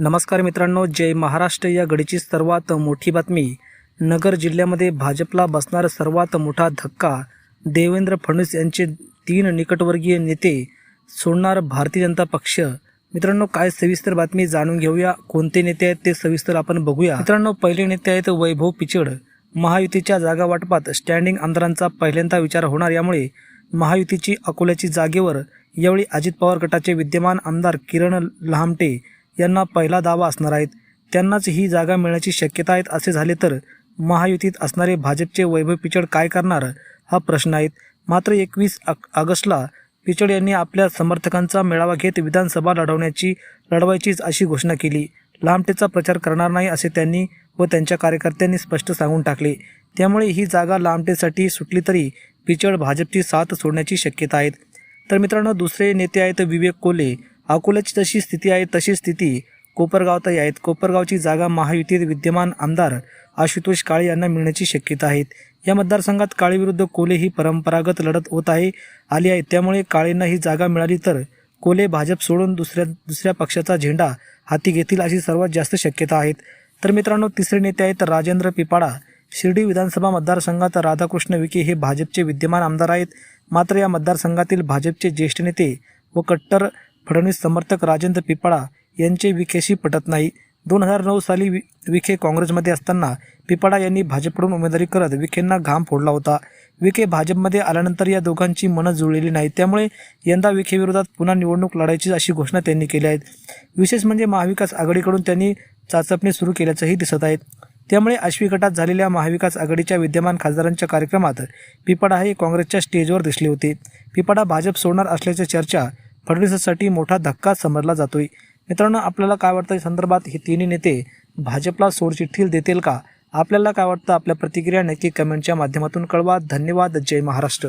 नमस्कार मित्रांनो जय महाराष्ट्र. या घडीची सर्वात मोठी बातमी नगर जिल्ह्यामध्ये भाजपला बसणारा सर्वात मोठा धक्का देवेंद्र फडणवीस यांचे तीन निकटवर्गीय नेते सोडणार भारतीय जनता पक्ष. मित्रांनो काय सविस्तर बातमी जाणून घेऊया. कोणते नेते आहेत ते सविस्तर आपण बघूया. मित्रांनो पहिले नेते आहेत वैभव पिचड. महायुतीच्या जागा वाटपात स्टँडिंग आमदारांचा पहिल्यांदा विचार होणार यामुळे महायुतीची अकोल्याची जागेवर यावेळी अजित पवार गटाचे विद्यमान आमदार किरण लहामटे यांना पहिला दावा असणार आहेत. त्यांनाच ही जागा मिळण्याची शक्यता आहेत असे झाले तर महायुतीत असणारे भाजपचे वैभव पिचड काय करणार? हा प्रश्न आहे मात्र एकवीस ऑगस्टला पिचड यांनी आपल्या समर्थकांचा मेळावा घेत विधानसभा लढवण्याची लढवायचीच अशी घोषणा केली. लांबटेचा प्रचार करणार नाही असे त्यांनी व त्यांच्या कार्यकर्त्यांनी स्पष्ट सांगून टाकले. त्यामुळे ही जागा लांबटेसाठी सुटली तरी पिचड भाजपची साथ सोडण्याची शक्यता आहेत. तर मित्रांनो दुसरे नेते आहेत विवेक कोले. अकोल्याची जशी स्थिती आहे तशी स्थिती कोपरगावातही आहेत कोपरगावची जागा महायुतीत विद्यमान आमदार आशुतोष काळे यांना मिळण्याची शक्यता आहेत या मतदारसंघात काळेविरुद्ध कोले ही परंपरागत लढत होत आहे आली आहे. त्यामुळे काळेंना ही जागा मिळाली तर कोले भाजप सोडून दुसऱ्या दुसऱ्या पक्षाचा झेंडा हाती घेतील अशी सर्वात जास्त शक्यता आहेत. तर मित्रांनो तिसरे नेते आहेत राजेंद्र पिपाडा. शिर्डी विधानसभा मतदारसंघात राधाकृष्ण विखे हे भाजपचे विद्यमान आमदार आहेत. मात्र या मतदारसंघातील भाजपचे ज्येष्ठ नेते व कट्टर फडणवीस समर्थक राजेंद्र पिपाळा यांचे विखेशी पटत नाही. दोन हजार नऊ साली वि विखे काँग्रेसमध्ये असताना पिपाडा यांनी भाजपकडून उमेदवारी करत विखेंना घाम फोडला होता. विखे भाजपमध्ये आल्यानंतर या दोघांची मनं जुळलेली नाही त्यामुळे यंदा विखेविरोधात पुन्हा निवडणूक लढायची अशी घोषणा त्यांनी केली आहे विशेष म्हणजे महाविकास आघाडीकडून त्यांनी चाचपणी सुरू केल्याचंही दिसत आहे. त्यामुळे आश्वी गटात झालेल्या महाविकास आघाडीच्या विद्यमान खासदारांच्या कार्यक्रमात पिपाडा हे काँग्रेसच्या स्टेजवर दिसले होते. पिपाडा भाजप सोडणार असल्याच्या चर्चा फडणवीसांसाठी मोठा धक्का समजला जातोय. मित्रांनो आपल्याला काय वाटतं या संदर्भात हे तिन्ही नेते भाजपला सोडचिठ्ठी देतील का? आपल्याला काय वाटतं? आपल्या प्रतिक्रिया नक्की कमेंटच्या माध्यमातून कळवा. धन्यवाद. जय महाराष्ट्र.